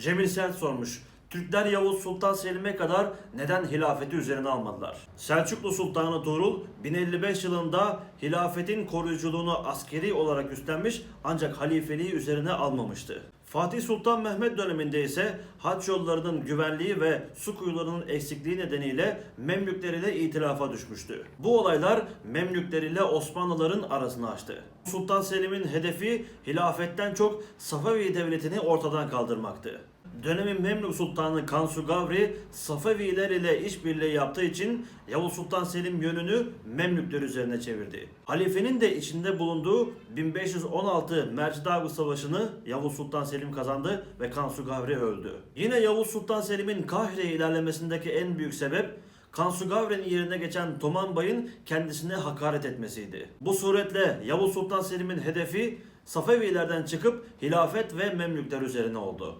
Cemil Sert sormuş. Türkler Yavuz Sultan Selim'e kadar neden hilafeti üzerine almadılar? Selçuklu Sultanı Tuğrul 1055 yılında hilafetin koruyuculuğunu askeri olarak üstlenmiş ancak halifeliği üzerine almamıştı. Fatih Sultan Mehmet döneminde ise haç yollarının güvenliği ve su kuyularının eksikliği nedeniyle Memlükler ile itilafa düşmüştü. Bu olaylar Memlükler ile Osmanlıların arasını açtı. Sultan Selim'in hedefi hilafetten çok Safavi devletini ortadan kaldırmaktı. Dönemin Memlük Sultanı Kansu Gavri Safeviler ile işbirliği yaptığı için Yavuz Sultan Selim yönünü Memlükler üzerine çevirdi. Halifenin de içinde bulunduğu 1516 Mercidavı Savaşı'nı Yavuz Sultan Selim kazandı ve Kansu Gavri öldü. Yine Yavuz Sultan Selim'in Kahire ilerlemesindeki en büyük sebep Kansu Gavre'nin yerine geçen Toman Bay'ın kendisine hakaret etmesiydi. Bu suretle Yavuz Sultan Selim'in hedefi Safevilerden çıkıp hilafet ve Memlükler üzerine oldu.